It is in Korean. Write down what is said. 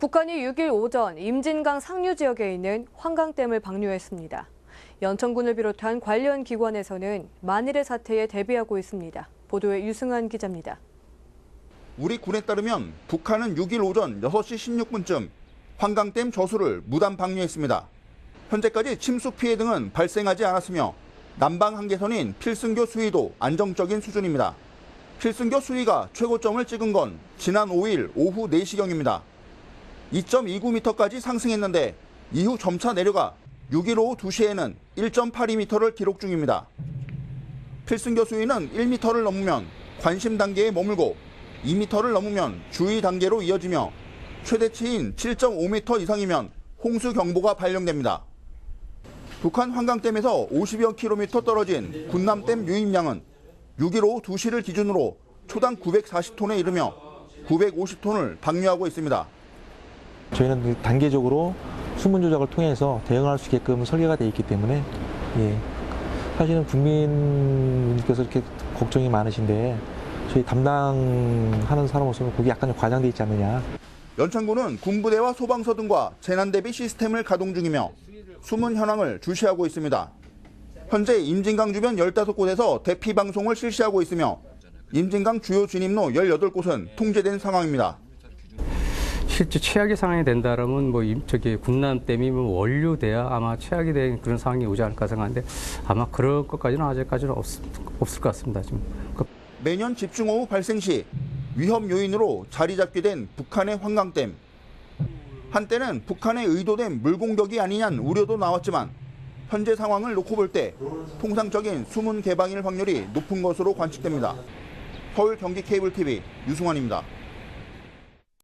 북한이 6일 오전 임진강 상류 지역에 있는 환강댐을 방류했습니다. 연천군을 비롯한 관련 기관에서는 만일의 사태에 대비하고 있습니다. 보도에 유승환 기자입니다. 우리 군에 따르면 북한은 6일 오전 6시 16분쯤 환강댐 저수를 무단 방류했습니다. 현재까지 침수 피해 등은 발생하지 않았으며 남방 한계선인 필승교 수위도 안정적인 수준입니다. 필승교 수위가 최고점을 찍은 건 지난 5일 오후 4시경입니다. 2.29m까지 상승했는데 이후 점차 내려가 6일 오후 2시에는 1.82m를 기록 중입니다. 필승 교 수위는 1m를 넘으면 관심 단계에 머물고 2m를 넘으면 주의 단계로 이어지며 최대치인 7.5m 이상이면 홍수 경보가 발령됩니다. 북한 환강댐에서 50여 킬로미터 떨어진 군남댐 유입량은 6일 오후 2시를 기준으로 초당 940톤에 이르며 950톤을 방류하고 있습니다. 저희는 단계적으로 수문 조작을 통해서 대응할 수 있게끔 설계가 되어 있기 때문에 예. 사실은 국민께서 이렇게 걱정이 많으신데 저희 담당하는 사람으로서는 그게 약간 좀 과장돼 있지 않느냐. 연천군은 군부대와 소방서 등과 재난 대비 시스템을 가동 중이며 숨은 현황을 주시하고 있습니다. 현재 임진강 주변 15곳에서 대피 방송을 실시하고 있으며 임진강 주요 진입로 18곳은 통제된 상황입니다. 실제 최악의 상황이 된다라면 뭐 임- 저기 군남댐이 뭐 원료돼야 아마 최악이 된 그런 상황이 오지 않을까 생각하는데 아마 그럴 것까지는 아직까지는 없, 없을 것 같습니다. 지금. 그 매년 집중호우 발생 시 위험 요인으로 자리 잡게 된 북한의 환강댐. 한때는 북한의 의도된 물공격이 아니냐는 우려도 나왔지만 현재 상황을 놓고 볼 때 통상적인 수문 개방일 확률이 높은 것으로 관측됩니다. 서울 경기 케이블 TV 유승환입니다.